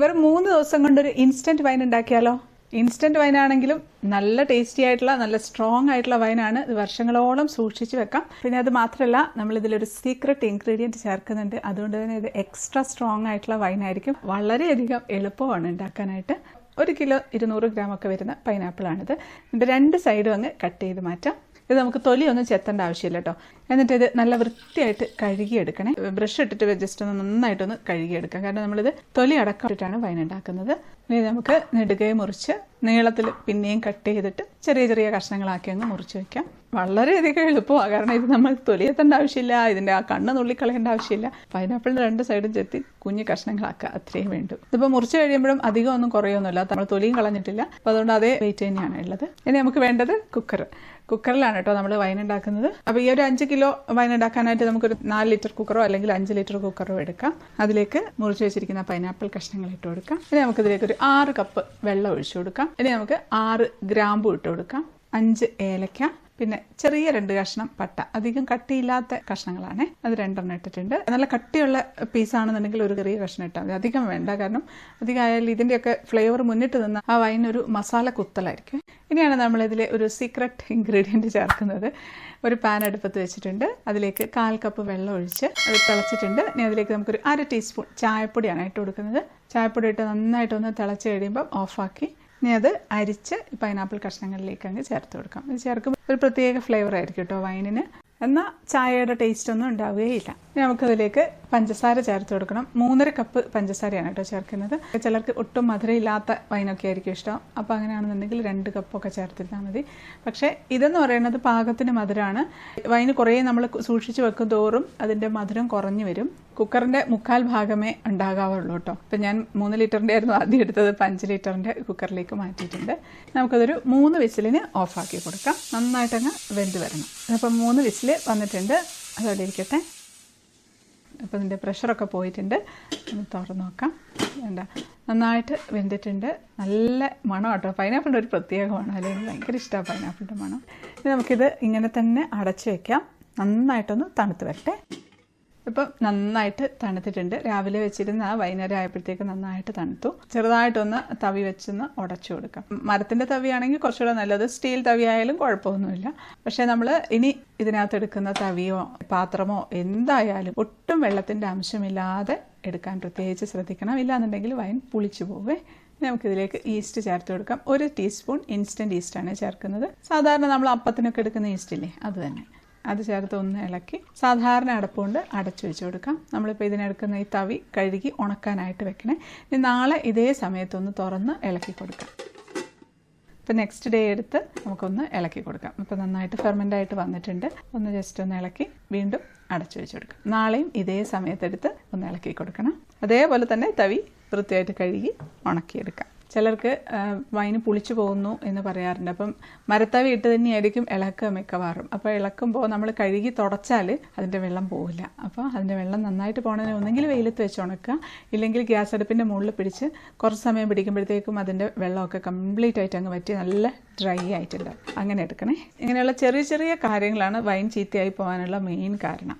വെറും മൂന്ന് ദിവസം കൊണ്ടൊരു ഇൻസ്റ്റന്റ് വൈൻ ഉണ്ടാക്കിയാലോ? ഇൻസ്റ്റന്റ് വൈൻ ആണെങ്കിലും നല്ല ടേസ്റ്റി ആയിട്ടുള്ള നല്ല സ്ട്രോങ് ആയിട്ടുള്ള വൈനാണ് ഇത് വർഷങ്ങളോളം സൂക്ഷിച്ചു വെക്കാം. പിന്നെ അത് മാത്രമല്ല നമ്മൾ ഇതിലൊരു സീക്രട്ട് ഇൻഗ്രീഡിയന്റ് ചേർക്കുന്നുണ്ട്. അതുകൊണ്ട് തന്നെ ഇത് എക്സ്ട്രാ സ്ട്രോങ് ആയിട്ടുള്ള വൈനായിരിക്കും വളരെയധികം എളുപ്പമാണ് ഉണ്ടാക്കാനായിട്ട്. ഒരു കിലോ ഇരുന്നൂറ് ഗ്രാം ഒക്കെ വരുന്ന പൈനാപ്പിളാണിത് ഇതിന്റെ രണ്ട് സൈഡും അങ്ങ് കട്ട് ചെയ്ത് മാറ്റാം. ഇത് നമുക്ക് തൊലിയൊന്നും ചെത്തേണ്ട ആവശ്യമില്ല കേട്ടോ എന്നിട്ട് ഇത് നല്ല വൃത്തിയായിട്ട് കഴുകിയെടുക്കണേ. ബ്രഷ് ഇട്ടിട്ട് ജസ്റ്റ് ഒന്ന് നന്നായിട്ടൊന്ന് കഴുകിയെടുക്കാം. കാരണം നമ്മളിത് തൊലി അടക്കം ഇട്ടിട്ടാണ് വൈൻ ഉണ്ടാക്കുന്നത്. ഇനി നമുക്ക് നെടുകയെ മുറിച്ച് നീളത്തിൽ പിന്നെയും കട്ട് ചെയ്തിട്ട് ചെറിയ ചെറിയ കഷ്ണങ്ങളാക്കി അങ്ങ് മുറിച്ച് വെക്കാം. വളരെയധികം എളുപ്പമാണ് കാരണം ഇത് നമ്മൾ തൊലിയെത്തേണ്ട ആവശ്യമില്ല ഇതിന്റെ ആ കണ്ണ് നുള്ളിക്കളയേണ്ട ആവശ്യമില്ല. പൈനാപ്പിളിന്റെ രണ്ട് സൈഡും ചെത്തി കുഞ്ഞു കഷ്ണങ്ങളാക്കുക അത്രയും വേണ്ടു. ഇതിപ്പോൾ മുറിച്ച് കഴിയുമ്പോഴും അധികം ഒന്നും കുറയൊന്നുമില്ല. നമ്മൾ തൊലിയും കളഞ്ഞിട്ടില്ല. അപ്പോൾ അതുകൊണ്ട് അതേ വെയിറ്റ് തന്നെയാണ് ഉള്ളത്. ഇനി നമുക്ക് വേണ്ടത് കുക്കർ കുക്കറിലാണ് കേട്ടോ നമ്മൾ വൈൻ ഉണ്ടാക്കുന്നത്. അപ്പോൾ ഈ ഒരു അഞ്ച് കിലോ വൈൻ ഉണ്ടാക്കാനായിട്ട് നമുക്കൊരു നാല് ലിറ്റർ കുക്കറോ അല്ലെങ്കിൽ അഞ്ച് ലിറ്റർ കുക്കറോ എടുക്കാം. അതിലേക്ക് മുറിച്ച് വെച്ചിരിക്കുന്ന പൈനാപ്പിൾ കഷ്ണങ്ങൾ ഇട്ട് കൊടുക്കാം. ഇനി നമുക്ക് ഇതിലേക്ക് ഒരു ആറ് കപ്പ് വെള്ളം ഒഴിച്ചു കൊടുക്കാം. ഇനി നമുക്ക് ആറ് ഗ്രാമ്പു ഇട്ട് കൊടുക്കാം. അഞ്ച് ഏലക്ക പിന്നെ ചെറിയ രണ്ട് കഷ്ണം പട്ട. അധികം കട്ടിയില്ലാത്ത കഷ്ണങ്ങളാണ്. അത് രണ്ടെണ്ണം ഇട്ടിട്ടുണ്ട്. നല്ല കട്ടിയുള്ള പീസാണെന്നുണ്ടെങ്കിൽ ഒരു ചെറിയ കഷ്ണം ഇട്ടാൽ മതി. അധികം വേണ്ട. കാരണം അധികം ആയാലും ഇതിന്റെയൊക്കെ ഫ്ലേവർ മുന്നിട്ട് നിന്ന് ആ വൈനൊരു മസാല കുത്തലായിരിക്കും. ഇനിയാണ് നമ്മളിതിൽ ഒരു സീക്രട്ട് ഇൻഗ്രീഡിയന്റ് ചേർക്കുന്നത്. ഒരു പാൻ അടുപ്പത്ത് വെച്ചിട്ടുണ്ട്. അതിലേക്ക് കാൽ കപ്പ് വെള്ളം ഒഴിച്ച് അത് തിളച്ചിട്ടുണ്ട്. ഇനി അതിലേക്ക് നമുക്കൊരു അര ടീസ്പൂൺ ചായപ്പൊടിയാണ് ഇട്ട് കൊടുക്കുന്നത്. ചായപ്പൊടി ഇട്ട് നന്നായിട്ടൊന്ന് തിളച്ച് കഴിയുമ്പം ഓഫാക്കി ഇനി അത് അരിച്ച് പൈനാപ്പിൾ കഷ്ണങ്ങളിലേക്ക് അങ്ങ് ചേർത്ത് കൊടുക്കാം. ഇത് ചേർക്കുമ്പോൾ ഒരു പ്രത്യേക ഫ്ലേവർ ആയിരിക്കും കേട്ടോ വൈനിന് എന്നാൽ ചായയുടെ ടേസ്റ്റ് ഒന്നും ഉണ്ടാവുകയില്ല. നമുക്കതിലേക്ക് പഞ്ചസാര ചേർത്ത് കൊടുക്കണം. മൂന്നര കപ്പ് പഞ്ചസാരയാണ് കേട്ടോ ചേർക്കുന്നത്. ചിലർക്ക് ഒട്ടും മധുരമില്ലാത്ത വൈനൊക്കെ ആയിരിക്കും ഇഷ്ടം. അപ്പോൾ അങ്ങനെയാണെന്നുണ്ടെങ്കിൽ രണ്ട് കപ്പൊക്കെ ചേർത്തിരുന്നാൽ മതി. പക്ഷേ ഇതെന്ന് പറയുന്നത് പാകത്തിന് മധുരമാണ് വൈന് കുറേ നമ്മൾ സൂക്ഷിച്ച് വെക്കും തോറും അതിന്റെ മധുരം കുറഞ്ഞു വരും. കുക്കറിന്റെ മുക്കാൽ ഭാഗമേ ഉണ്ടാകാവുള്ളൂ കേട്ടോ. ഇപ്പം ഞാൻ മൂന്ന് ലിറ്ററിന്റെ ആയിരുന്നു ആദ്യം എടുത്തത്. അഞ്ച് ലിറ്ററിന്റെ കുക്കറിലേക്ക് മാറ്റിയിട്ടുണ്ട്. നമുക്കതൊരു മൂന്ന് വിസിലിന് ഓഫാക്കി കൊടുക്കാം. നന്നായിട്ടങ്ങ് വെന്ത് വരണം. അപ്പം മൂന്ന് വിസിൽ വന്നിട്ടുണ്ട്. അതവിടെ ഇരിക്കട്ടെ. അപ്പോൾ ഇതിന്റെ പ്രഷറൊക്കെ പോയിട്ടുണ്ട്. ഒന്ന് തുറന്ന് നോക്കാം. വേണ്ട നന്നായിട്ട് വെന്തിട്ടുണ്ട്. നല്ല മണം കേട്ടോ. പൈനാപ്പിളിന്റെ ഒരു പ്രത്യേക മണം അല്ലെങ്കിൽ ഭയങ്കര ഇഷ്ടമാണ് പൈനാപ്പിളിന്റെ മണം. ഇനി നമുക്കിത് ഇങ്ങനെ തന്നെ അടച്ചു വയ്ക്കാം നന്നായിട്ടൊന്ന് തണുത്ത് വരട്ടെ. ഇപ്പം നന്നായിട്ട് തണുത്തിട്ടുണ്ട്. രാവിലെ വെച്ചിരുന്ന ആ വൈകുന്നേരം ആയപ്പോഴത്തേക്ക് നന്നായിട്ട് തണുത്തു. ചെറുതായിട്ടൊന്ന് തവി വെച്ചൊന്ന് ഉടച്ചു കൊടുക്കാം. മരത്തിന്റെ തവിയാണെങ്കിൽ കുറച്ചുകൂടെ നല്ലത്. സ്റ്റീൽ തവി ആയാലും കുഴപ്പമൊന്നുമില്ല. പക്ഷേ നമ്മൾ ഇനി ഇതിനകത്ത് എടുക്കുന്ന തവിയോ പാത്രമോ എന്തായാലും ഒട്ടും വെള്ളത്തിന്റെ അംശമില്ലാതെ എടുക്കാൻ പ്രത്യേകിച്ച് ശ്രദ്ധിക്കണം. ഇല്ലാന്നുണ്ടെങ്കിൽ വൈൻ പുളിച്ചു പോവേ. നമുക്കിതിലേക്ക് ഈസ്റ്റ് ചേർത്ത് കൊടുക്കാം. ഒരു ടീസ്പൂൺ ഇൻസ്റ്റന്റ് ഈസ്റ്റാണ് ചേർക്കുന്നത്. സാധാരണ നമ്മൾ അപ്പത്തിനൊക്കെ എടുക്കുന്ന ഈസ്റ്റ് ഇല്ലേ? അത് തന്നെ. അത് ചേർത്ത് ഒന്ന് ഇളക്കി. സാധാരണ അടപ്പുകൊണ്ട് അടച്ചു വെച്ച് കൊടുക്കാം. നമ്മളിപ്പോൾ ഇതിനെടുക്കുന്ന ഈ തവി കഴുകി ഉണക്കാനായിട്ട് വെക്കണേ. ഇനി നാളെ ഇതേ സമയത്തൊന്ന് തുറന്ന് ഇളക്കി കൊടുക്കാം. ഇപ്പം നെക്സ്റ്റ് ഡേ എടുത്ത് നമുക്കൊന്ന് ഇളക്കി കൊടുക്കാം. ഇപ്പം നന്നായിട്ട് ഫെർമെന്റ് ആയിട്ട് വന്നിട്ടുണ്ട്. ഒന്ന് ജസ്റ്റ് ഒന്ന് ഇളക്കി വീണ്ടും അടച്ചു വെച്ച് കൊടുക്കാം. നാളെയും ഇതേ സമയത്തെടുത്ത് ഒന്ന് ഇളക്കി കൊടുക്കണം. അതേപോലെ തന്നെ തവി വൃത്തിയായിട്ട് കഴുകി ഉണക്കിയെടുക്കാം. ചിലർക്ക് വൈന് പുളിച്ചു പോകുന്നു എന്ന് പറയാറുണ്ട്. അപ്പം മരത്തവി ഇട്ട് തന്നെയായിരിക്കും ഇളക്കുക മിക്കവാറും. അപ്പോൾ ഇളക്കുമ്പോൾ നമ്മൾ കഴുകി തുടച്ചാൽ അതിന്റെ വെള്ളം പോകില്ല അപ്പോൾ അതിന്റെ വെള്ളം നന്നായിട്ട് പോകണമെങ്കിൽ ഒന്നെങ്കിൽ വെയിലത്ത് വെച്ച് ഉണക്കുക ഇല്ലെങ്കിൽ ഗ്യാസ് അടുപ്പിന്റെ മുകളിൽ പിടിച്ച് കുറച്ച് സമയം പിടിക്കുമ്പോഴത്തേക്കും അതിന്റെ വെള്ളമൊക്കെ കംപ്ലീറ്റ് ആയിട്ട് അങ്ങ് പറ്റി നല്ല ഡ്രൈ ആയിട്ടുണ്ട്. അങ്ങനെ എടുക്കണേ. ഇങ്ങനെയുള്ള ചെറിയ ചെറിയ കാര്യങ്ങളാണ് വൈൻ ചീത്തയായി പോകാനുള്ള മെയിൻ കാരണം.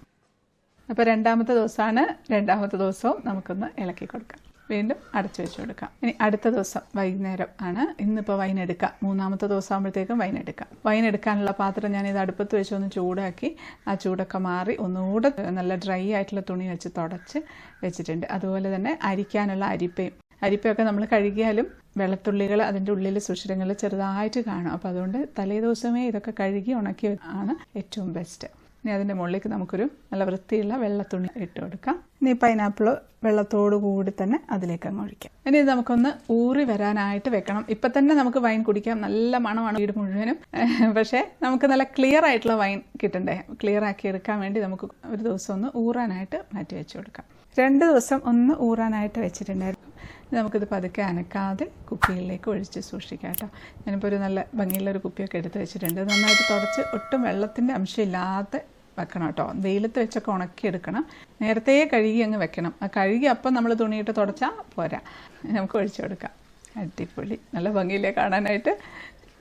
അപ്പോൾ രണ്ടാമത്തെ ദിവസമാണ്. രണ്ടാമത്തെ ദിവസവും നമുക്കൊന്ന് ഇളക്കി കൊടുക്കാം. വീണ്ടും അടച്ചു വെച്ച് കൊടുക്കാം. ഇനി അടുത്ത ദിവസം വൈകുന്നേരം ആണ് ഇന്നിപ്പോൾ വൈൻ എടുക്കാം. മൂന്നാമത്തെ ദിവസം ആകുമ്പോഴത്തേക്കും വൈൻ എടുക്കാം. വൈൻ എടുക്കാനുള്ള പാത്രം ഞാൻ ഇത് അടുപ്പത്ത് വെച്ച് ഒന്ന് ചൂടാക്കി ആ ചൂടൊക്കെ മാറി ഒന്നുകൂടെ നല്ല ഡ്രൈ ആയിട്ടുള്ള തുണി വെച്ച് തുടച്ച് വെച്ചിട്ടുണ്ട്. അതുപോലെ തന്നെ അരിക്കാനുള്ള അരിപ്പയും. അരിപ്പയൊക്കെ നമ്മൾ കഴുകിയാലും വെള്ളത്തുള്ളികൾ അതിന്റെ ഉള്ളിൽ സുഷിരങ്ങൾ ചെറുതായിട്ട് കാണും. അപ്പോൾ അതുകൊണ്ട് തലേ ദിവസമേ ഇതൊക്കെ കഴുകി ഉണക്കി ആണ് ഏറ്റവും ബെസ്റ്റ് ഇനി അതിന്റെ മുകളിലേക്ക് നമുക്കൊരു നല്ല വൃത്തിയുള്ള വെള്ള തുണി ഇട്ട് കൊടുക്കാം. ഇനി പൈനാപ്പിൾ വെള്ളത്തോടു കൂടി തന്നെ അതിലേക്ക് അങ്ങ് ഒഴിക്കാം. ഇനി ഇത് നമുക്കൊന്ന് ഊറി വരാനായിട്ട് വെക്കണം. ഇപ്പം തന്നെ നമുക്ക് വൈൻ കുടിക്കാം. നല്ല മണമാണ് വീട് മുഴുവനും. പക്ഷേ നമുക്ക് നല്ല ക്ലിയർ ആയിട്ടുള്ള വൈൻ കിട്ടണ്ടേ? ക്ലിയർ ആക്കി എടുക്കാൻ വേണ്ടി നമുക്ക് ഒരു ദിവസം ഒന്ന് ഊറാനായിട്ട് മാറ്റി വെച്ച് കൊടുക്കാം. രണ്ട് ദിവസം ഒന്ന് ഊറാനായിട്ട് വെച്ചിട്ടുണ്ടായിരുന്നു. നമുക്കിത് പതുക്കെ അനക്കാതെ കുപ്പിയിലേക്ക് ഒഴിച്ച് സൂക്ഷിക്കാം കേട്ടോ. ഞാനിപ്പോൾ ഒരു നല്ല ഭംഗിയുള്ള ഒരു കുപ്പിയൊക്കെ എടുത്ത് വെച്ചിട്ടുണ്ട്. നന്നായിട്ട് തുടച്ച് ഒട്ടും വെള്ളത്തിന്റെ അംശമില്ലാതെ വെക്കണം കേട്ടോ. വെയിലത്ത് വെച്ചൊക്കെ ഉണക്കിയെടുക്കണം. നേരത്തെ കഴുകി അങ്ങ് വെക്കണം. ആ കഴുകി അപ്പം നമ്മൾ തുണിയിട്ട് തുടച്ചാൽ പോരാ. നമുക്ക് ഒഴിച്ചു കൊടുക്കാം. അടിപൊളി. നല്ല ഭംഗിയിലേ കാണാനായിട്ട്?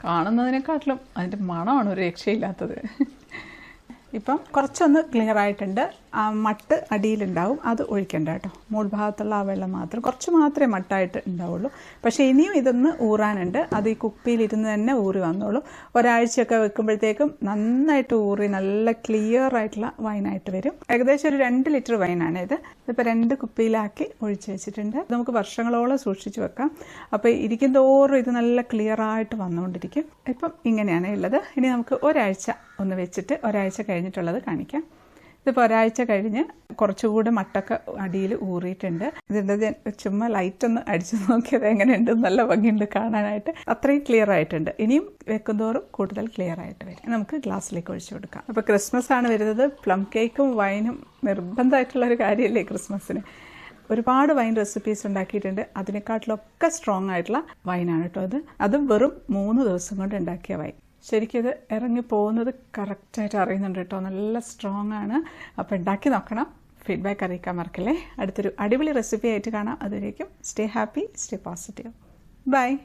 കാണുന്നതിനെക്കാട്ടിലും അതിന്റെ മണമാണ് ഒരു രക്ഷയില്ലാത്തത്. ഇപ്പം കുറച്ചൊന്ന് ക്ലിയർ ആയിട്ടുണ്ട്. ആ മട്ട് അടിയിലുണ്ടാവും. അത് ഒഴിക്കണ്ട കേട്ടോ. മുകൾ ഭാഗത്തുള്ള ആ വെള്ളം മാത്രം. കുറച്ച് മാത്രമേ മട്ടായിട്ട് ഉണ്ടാവുള്ളൂ. പക്ഷേ ഇനിയും ഇതൊന്ന് ഊറാനുണ്ട്. അത് ഈ കുപ്പിയിലിരുന്ന് തന്നെ ഊറി വന്നോളൂ. ഒരാഴ്ചയൊക്കെ വെക്കുമ്പോഴത്തേക്കും നന്നായിട്ട് ഊറി നല്ല ക്ലിയർ ആയിട്ടുള്ള വൈനായിട്ട് വരും. ഏകദേശം ഒരു രണ്ട് ലിറ്റർ വൈനാണ് ഇത്. ഇതിപ്പോൾ രണ്ട് കുപ്പിയിലാക്കി ഒഴിച്ച് വെച്ചിട്ടുണ്ട്. നമുക്ക് വർഷങ്ങളോളം സൂക്ഷിച്ച് വെക്കാം. അപ്പോൾ ഇരിക്കും തോറും ഇത് നല്ല ക്ലിയർ ആയിട്ട് വന്നുകൊണ്ടിരിക്കും. ഇപ്പം ഇങ്ങനെയാണ് ഉള്ളത്. ഇനി നമുക്ക് ഒരാഴ്ച ഒന്ന് വെച്ചിട്ട് ഒരാഴ്ച കഴിഞ്ഞിട്ടുള്ളത് കാണിക്കാം. ഇതിപ്പോൾ ഒരാഴ്ച കഴിഞ്ഞ് കുറച്ചുകൂടി മട്ടൊക്കെ അടിയിൽ ഊറിയിട്ടുണ്ട്. ഇതിന്റെ ചുമ്മാ ലൈറ്റ് ഒന്ന് അടിച്ചു നോക്കിയത് എങ്ങനെയുണ്ട് നല്ല ഭംഗിയുണ്ട് കാണാനായിട്ട്. അത്രയും ക്ലിയർ ആയിട്ടുണ്ട്. ഇനിയും വെക്കുന്തോറും കൂടുതൽ ക്ലിയർ ആയിട്ട് വരും. നമുക്ക് ഗ്ലാസ്സിലേക്ക് ഒഴിച്ചു കൊടുക്കാം. അപ്പോൾ ക്രിസ്മസ് ആണ് വരുന്നത്. പ്ലം കേക്കും വൈനും നിർബന്ധമായിട്ടുള്ള ഒരു കാര്യമല്ലേ ക്രിസ്മസിന് ഒരുപാട് വൈൻ റെസിപ്പീസ് ഉണ്ടാക്കിയിട്ടുണ്ട്. അതിനെക്കാട്ടിലൊക്കെ സ്ട്രോങ് ആയിട്ടുള്ള വൈനാണ് കേട്ടോ അത് അതും വെറും മൂന്ന് ദിവസം കൊണ്ട് ഉണ്ടാക്കിയ വൈൻ ശരിക്കും ഇത് ഇറങ്ങി പോകുന്നത് കറക്റ്റായിട്ട് അറിയുന്നുണ്ട് കേട്ടോ. നല്ല സ്ട്രോങ് ആണ്. അപ്പോൾ ഉണ്ടാക്കി നോക്കണം. ഫീഡ്ബാക്ക് അറിയിക്കാൻ മറക്കല്ലേ. അടുത്തൊരു അടിപൊളി റെസിപ്പി ആയിട്ട് കാണാം. അതുവരേക്കും stay happy stay positive bye